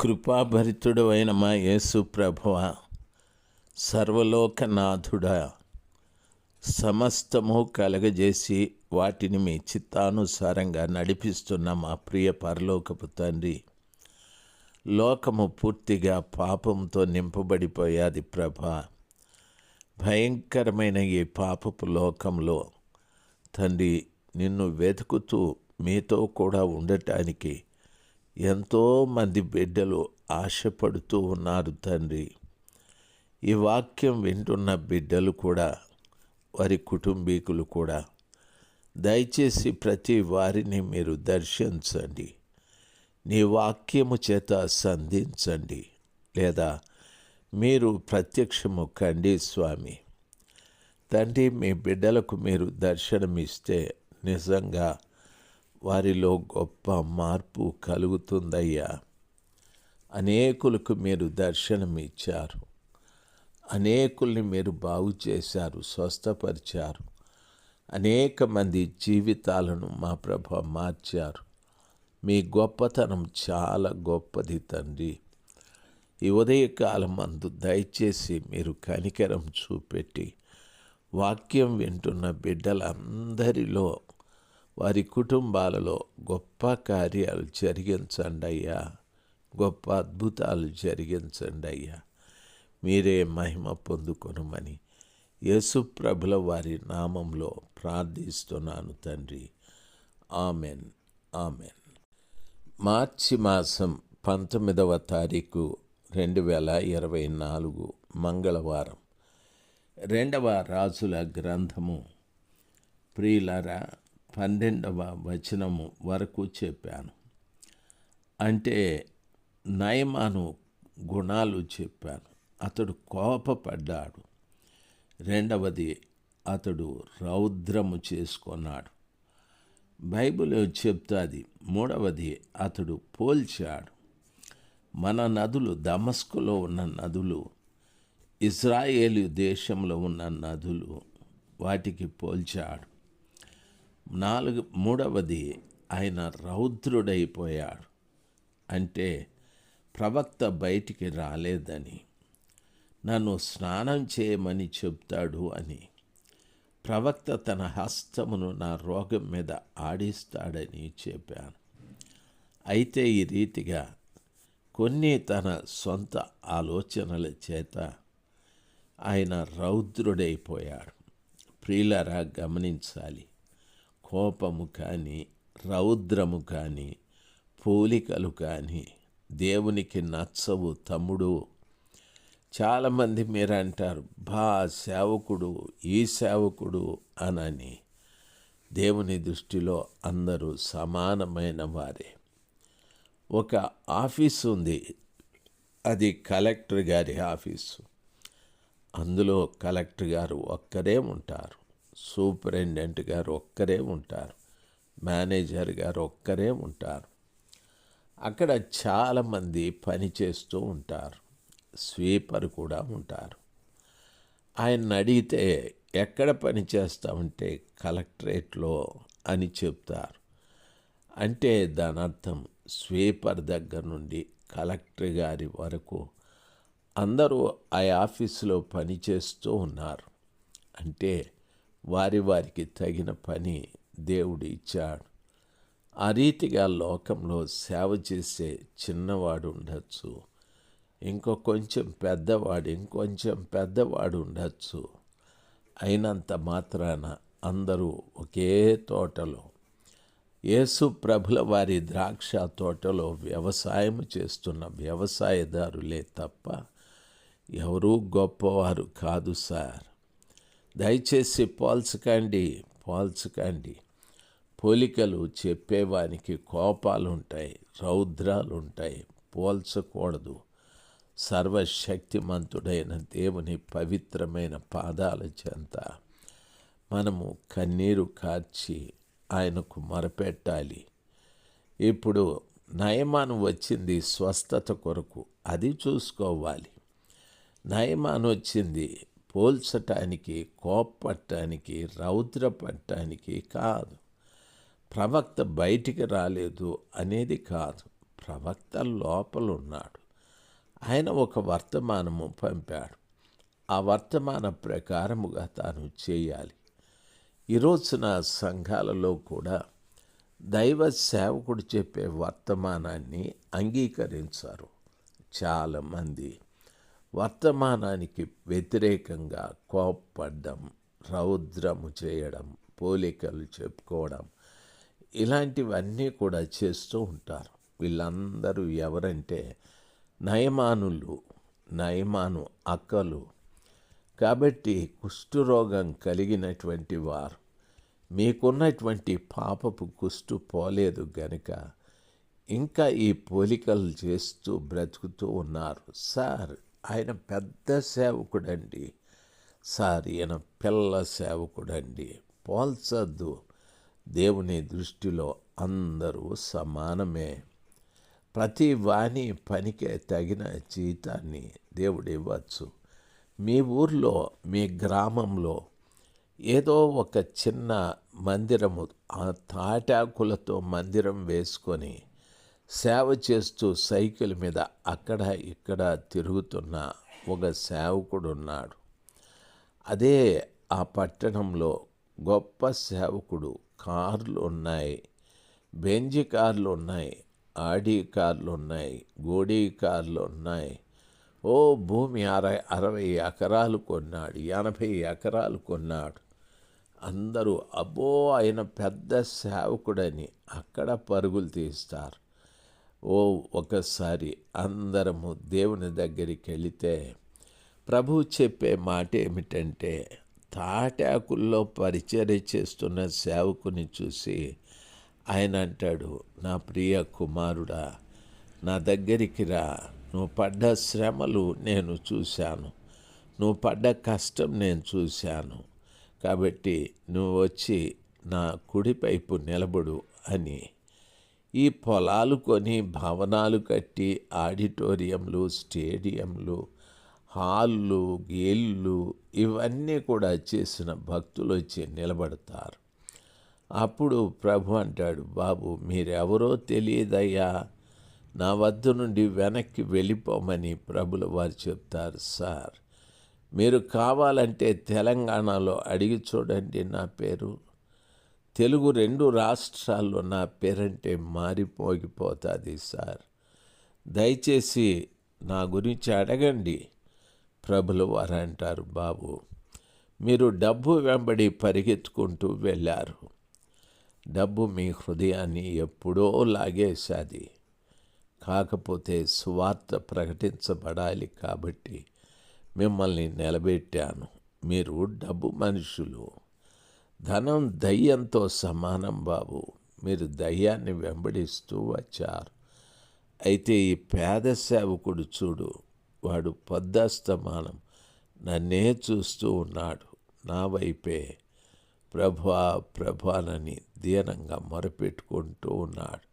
కృపాభరితుడు అయిన మా యేసు ప్రభువ సర్వలోకనాథుడా సమస్తము కలగజేసి వాటిని మీ చిత్తానుసారంగా నడిపిస్తున్న మా ప్రియ పరలోకపు తండ్రి లోకము పూర్తిగా పాపంతో నింపబడిపోయాది ప్రభ. భయంకరమైన ఈ పాపపు లోకంలో తండ్రి నిన్ను వెతుకుతూ మీతో కూడా ఉండటానికి ఎంతోమంది బిడ్డలు ఆశపడుతూ ఉన్నారు తండ్రి. ఈ వాక్యం వింటున్న బిడ్డలు కూడా వారి కుటుంబీకులు కూడా దయచేసి ప్రతి వారిని మీరు దర్శించండి. నీ వాక్యము చేత సంధించండి. లేదా మీరు ప్రత్యక్షము కండి స్వామి. తండ్రి మీ బిడ్డలకు మీరు దర్శనమిస్తే నిజంగా వారిలో గొప్ప మార్పు కలుగుతుందయ్యా. అనేకులకు మీరు దర్శనమిచ్చారు. అనేకుల్ని మీరు బాగు చేశారు స్వస్థపరిచారు. అనేక మంది జీవితాలను మా ప్రభ మార్చారు. మీ గొప్పతనం చాలా గొప్పది తండ్రి. ఈ ఉదయకాలం అందు దయచేసి మీరు కనికరం చూపెట్టి వాక్యం వింటున్న బిడ్డలందరిలో వారి కుటుంబాలలో గొప్ప కార్యాలు జరిగించండి అయ్యా. గొప్ప అద్భుతాలు జరిగించండి అయ్యా. మీరే మహిమ పొందుకొనమని యేసుప్రభుల వారి నామంలో ప్రార్థిస్తున్నాను తండ్రి. ఆమెన్. ఆమెన్. మార్చి మాసం పంతొమ్మిదవ తారీఖు రెండు వేల ఇరవై నాలుగు మంగళవారం. రెండవ రాజుల గ్రంథము. ప్రియులరా పన్నెండవ వచనము వరకు చెప్పాను. అంటే నయమాను గుణాలు చెప్పాను. అతడు కోపపడ్డాడు. రెండవది అతడు రౌద్రము చేసుకున్నాడు. బైబిల్ చెప్తాది మూడవది అతడు పోల్చాడు. మన నదులు దమస్కులో ఉన్న నదులు ఇజ్రాయేలు దేశంలో ఉన్న నదులు వాటికి పోల్చాడు. నాలుగు మూడవది ఆయన రౌద్రుడైపోయాడు. అంటే ప్రవక్త బయటికి రాలేదని నన్ను స్నానం చేయమని చెప్తాడు అని. ప్రవక్త తన హస్తమును నా రోగం మీద ఆడిస్తాడని చెప్పాను. అయితే ఈ రీతిగా కొన్ని తన సొంత ఆలోచనల చేత ఆయన రౌద్రుడైపోయాడు. ప్రియులరా గమనించాలి. కోపము కానీ రౌద్రము కానీ పోలికలు కానీ దేవునికి నచ్చవు తమ్ముడు. చాలామంది మీరు అంటారు బా సేవకుడు ఈ సేవకుడు అనని. దేవుని దృష్టిలో అందరూ సమానమైన వారే. ఒక ఆఫీస్ ఉంది. అది కలెక్టర్ గారి ఆఫీసు. అందులో కలెక్టర్ గారు ఒక్కరే ఉంటారు. సూపరింటెండెంట్ గారు ఒక్కరే ఉంటారు. మేనేజర్ గారు ఒక్కరే ఉంటారు. అక్కడ చాలామంది పని చేస్తూ ఉంటారు. స్వీపర్ కూడా ఉంటారు. ఆయన అడిగితే ఎక్కడ పని చేస్తామంటే కలెక్టరేట్లో? అని చెప్తారు. అంటే దాని అర్థం స్వీపర్ దగ్గర నుండి కలెక్టర్ గారి వరకు అందరూ ఆ ఆఫీసులో పని చేస్తూ ఉన్నారు. అంటే వారి వారికి తగిన పని దేవుడు ఇచ్చాడు. ఆ రీతిగా లోకంలో సేవ చేసే చిన్నవాడు ఉండొచ్చు. ఇంకో కొంచెం పెద్దవాడు ఇంకొంచెం పెద్దవాడు ఉండొచ్చు. అయినంత మాత్రాన అందరూ ఒకే తోటలో యేసు ప్రభుల వారి ద్రాక్ష తోటలో వ్యవసాయం చేస్తున్న వ్యవసాయదారులే తప్ప ఎవరూ గొప్పవారు కాదు సార్. దయచేసి పోల్చకండి పోల్చకండి పోలికలు చెప్పేవానికి కోపాలు ఉంటాయి రౌద్రాలు ఉంటాయి పోల్చకూడదు. సర్వశక్తిమంతుడైన దేవుని పవిత్రమైన పాదాల చెంత మనము కన్నీరు కార్చి ఆయనకు మొరపెట్టాలి. ఇప్పుడు నయమాను వచ్చింది స్వస్థత కొరకు అది చూసుకోవాలి. నయమాను వచ్చింది పోల్చటానికి కోప్పట్టానికి రౌద్రపట్టానికి కాదు. ప్రవక్త బయటికి రాలేదు అనేది కాదు. ప్రవక్త లోపల ఉన్నాడు ఆయన ఒక వర్తమానము పంపాడు. ఆ వర్తమాన ప్రకారముగా తాను చేయాలి. ఈరోజున సంఘాలలో కూడా దైవ సేవకుడు చెప్పే వర్తమానాన్ని అంగీకరించారు చాలామంది. వర్తమానానికి వ్యతిరేకంగా కోప్పడ్డం రౌద్రము చేయడం పోలికలు చెప్పుకోవడం ఇలాంటివన్నీ కూడా చేస్తూ ఉంటారు. వీళ్ళందరూ ఎవరంటే నయమానులు నయమాను అక్కలు. కాబట్టి కుష్ఠరోగం కలిగినటువంటి వారు మీకున్నటువంటి పాపపు కుష్టు పోలేదు గనుక ఇంకా ఈ పోలికలు చేస్తూ బ్రతుకుతూ ఉన్నారు. సార్ ఆయన పెద్ద సేవకుడండి. సార్ ఈయన పిల్ల సేవకుడండి. పోల్చద్దు. దేవుని దృష్టిలో అందరూ సమానమే. ప్రతి వాణి పనికే తగిన జీతాన్ని దేవుడు ఇవ్వచ్చు. మీ ఊర్లో మీ గ్రామంలో ఏదో ఒక చిన్న మందిరము ఆ తాటాకులతో మందిరం వేసుకొని సేవ చేస్తూ సైకిల్ మీద అక్కడ ఇక్కడ తిరుగుతున్న ఒక సేవకుడు ఉన్నాడు. అదే ఆ పట్టణంలో గొప్ప సేవకుడు కార్లు ఉన్నాయి బెంజి కార్లు ఉన్నాయి ఆడి కార్లు ఉన్నాయి గోడీ కార్లు ఉన్నాయి. ఓ భూమి అరవై అరవై ఎకరాలు కొన్నాడు ఎనభై ఎకరాలు కొన్నాడు. అందరూ అబ్బో ఆయన పెద్ద సేవకుడని అక్కడ పరుగులు తీస్తారు. ఓ ఒకసారి అందరము దేవుని దగ్గరికి వెళితే ప్రభు చెప్పే మాట ఏమిటంటే తాటాకుల్లో పరిచర్య చేస్తున్న సేవకుని చూసి ఆయన అంటాడు నా ప్రియ కుమారుడా నా దగ్గరికి రా. నువ్వు పడ్డ శ్రమలు నేను చూశాను. నువ్వు పడ్డ కష్టం నేను చూశాను. కాబట్టి నువ్వు వచ్చి నా కుడిపైపు నిలబడు అని ఈ పొలాలు కొని భవనాలు కట్టి ఆడిటోరియంలు స్టేడియంలు హాళ్ళు గేళ్ళు ఇవన్నీ కూడా చేసిన భక్తులు వచ్చి నిలబడతారు. అప్పుడు ప్రభు అంటాడు బాబు మీరెవరో తెలియదయ్యా. నా వద్ద నుండి వెనక్కి వెళ్ళిపోమని ప్రభుల వారు చెప్తారు సార్. మీరు కావాలంటే తెలంగాణలో అడిగి చూడండి నా పేరు. తెలుగు రెండు రాష్ట్రాల్లో నా పేరంటే మారిపోగిపోతుంది సార్. దయచేసి నా గురించి అడగండి ప్రభులు వారు అంటారు బాబు. మీరు డబ్బు వెంబడి పరిగెత్తుకుంటూ వెళ్ళారు. డబ్బు మీ హృదయాన్ని ఎప్పుడో లాగేశాది. కాకపోతే సువార్త ప్రకటించబడాలి కాబట్టి మిమ్మల్ని నిలబెట్టాను. మీరు డబ్బు మనుషులు. ధనం దయ్యంతో సమానం బాబు. మీరు దయ్యాన్ని వెంబడిస్తూ వచ్చారు. అయితే ఈ పేద సేవకుడు చూడు వాడు పద్దస్తమానం. నన్నే చూస్తూ ఉన్నాడు. నా వైపే. ప్రభా ప్రభానని దీనంగా మొరపెట్టుకుంటూ ఉన్నాడు.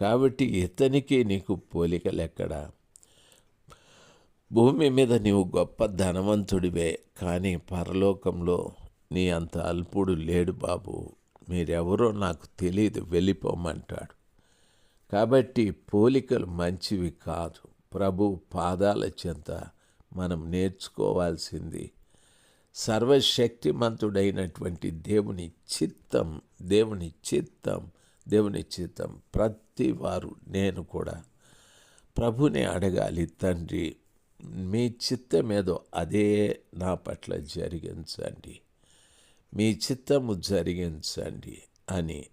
కాబట్టి ఇతనికి నీకు పోలికలెక్కడా? భూమి మీద నీవు గొప్ప ధనవంతుడివే. కానీ పరలోకంలో నీ అంత అల్పుడు లేడు బాబు. మీరెవరో నాకు తెలియదు వెళ్ళిపోమంటాడు. కాబట్టి పోలికలు మంచివి కాదు. ప్రభు పాదాల చెంత మనం నేర్చుకోవాల్సింది. సర్వశక్తిమంతుడైనటువంటి దేవుని చిత్తం దేవుని చిత్తం దేవుని చిత్తం ప్రతి వారు నేను కూడా ప్రభుని అడగాలి తండ్రి మీ చిత్తమేదో అదే నా పట్ల జరిగించండి. మీ చిత్తము జరిగించండి అని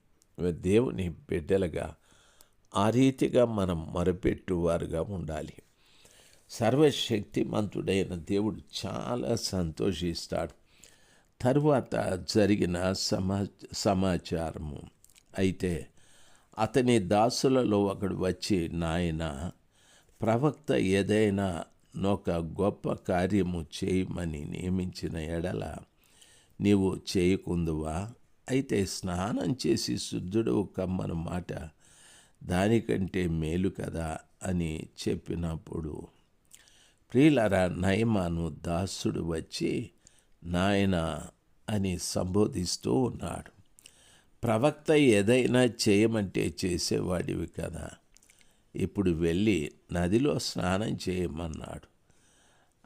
దేవుని బిడ్డలుగా ఆ రీతిగా మనం మొరపెట్టువారుగా ఉండాలి. సర్వశక్తిమంతుడైన దేవుడు చాలా సంతోషిస్తాడు. తరువాత జరిగిన సమా సమాచారము. అయితే అతని దాసులలో ఒకడు వచ్చి నాయన ప్రవక్త ఏదైనా ఒక గొప్ప కార్యము చేయమని నియమించిన ఎడల నీవు చేయకుందువా? అయితే స్నానం చేసి శుద్ధుడు కమ్మన మాట దానికంటే మేలు కదా అని చెప్పినప్పుడు ప్రియులరా నయమాను దాసుడు వచ్చి నాయన అని సంబోధిస్తూ ఉన్నాడు. ప్రవక్త ఏదైనా చేయమంటే చేసేవాడివి కదా. ఇప్పుడు వెళ్ళి నదిలో స్నానం చేయమన్నాడు.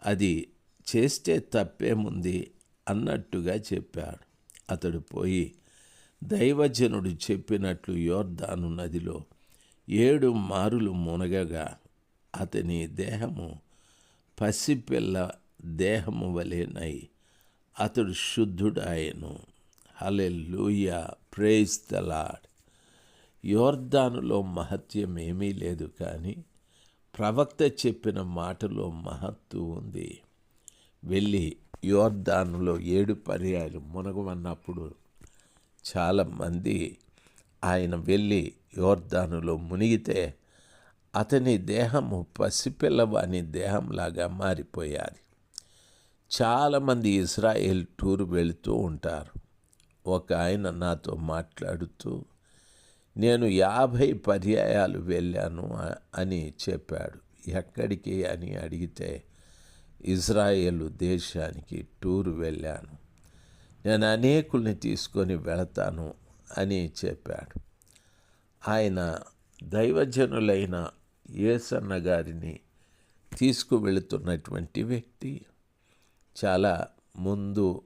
అది చేస్తే తప్పేముంది? అన్నట్టుగా చెప్పాడు. అతడు పోయి దైవజనుడు చెప్పినట్లు యోర్దాను నదిలో ఏడు మారులు మునగగా అతని దేహము పసిపిల్ల దేహము వలెనై అతడు శుద్ధుడాయను. హలెలూయా ప్రేజ్ తలాడ్ యోర్ధానులో యోర్దానులో మహత్యం ఏమీ లేదు కానీ ప్రవక్త చెప్పిన మాటలో మహత్తు ఉంది. వెళ్ళి యోర్దానులో ఏడు పర్యాలు మునగమన్నప్పుడు చాలామంది ఆయన వెళ్ళి యోర్దానులో మునిగితే అతని దేహము పసిపిల్లవాని దేహంలాగా మారిపోయాది. చాలామంది ఇజ్రాయేల్ టూర్ వెళుతూ ఉంటారు. ఒక ఆయన నాతో మాట్లాడుతూ నేను యాభై పర్యాయాలు వెళ్ళాను అని చెప్పాడు. ఎక్కడికి? అని అడిగితే ఇజ్రాయేల్ దేశానికి టూర్ వెళ్ళాను. నేను అనేకుల్ని తీసుకొని వెళతాను అని చెప్పాడు. ఆయన దైవజనులైన యేసన్న గారిని తీసుకువెళుతున్నటువంటి వ్యక్తి చాలా ముందు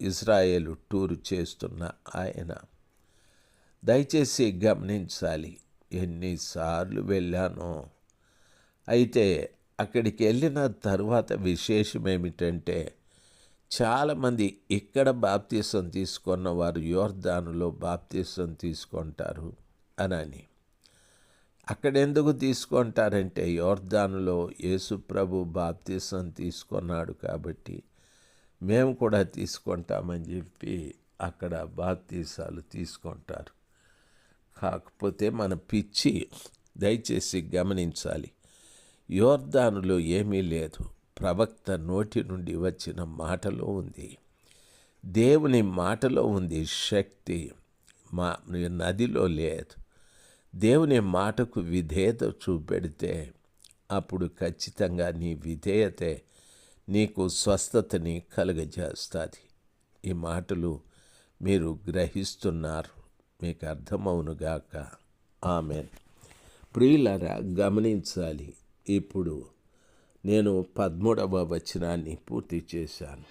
ఇజ్రాయేల్ టూర్ చేస్తున్న ఆయన. దయచేసి గమనించాలి ఎన్నిసార్లు వెళ్ళానో. అయితే అక్కడికి వెళ్ళిన తర్వాత విశేషం ఏమిటంటే చాలామంది ఇక్కడ బాప్తీసం తీసుకున్న వారు యోర్దానులో బాప్తీసం తీసుకుంటారు అని అక్కడ ఎందుకు తీసుకుంటారంటే యోర్దానులో యేసుప్రభు బాప్తీసం తీసుకున్నాడు కాబట్టి మేము కూడా తీసుకుంటామని చెప్పి అక్కడ బాప్తీసాలు తీసుకుంటారు. కాకపోతే మన పిచ్చి దయచేసి గమనించాలి. యోర్దానులో ఏమీ లేదు. ప్రవక్త నోటి నుండి వచ్చిన మాటలో ఉంది. దేవుని మాటలో ఉంది శక్తి. మా నదిలో లేదు. దేవుని మాటకు విధేయత చూపెడితే అప్పుడు ఖచ్చితంగా నీ విధేయతే నీకు స్వస్థతని కలుగజేస్తుంది. ఈ మాటలు మీరు గ్రహిస్తున్నారు. మీకు అర్థమవునుగాక ఆమె ప్రియులరా గమనించాలి. ఇప్పుడు నేను పదమూడవ వచనాన్ని పూర్తి చేశాను.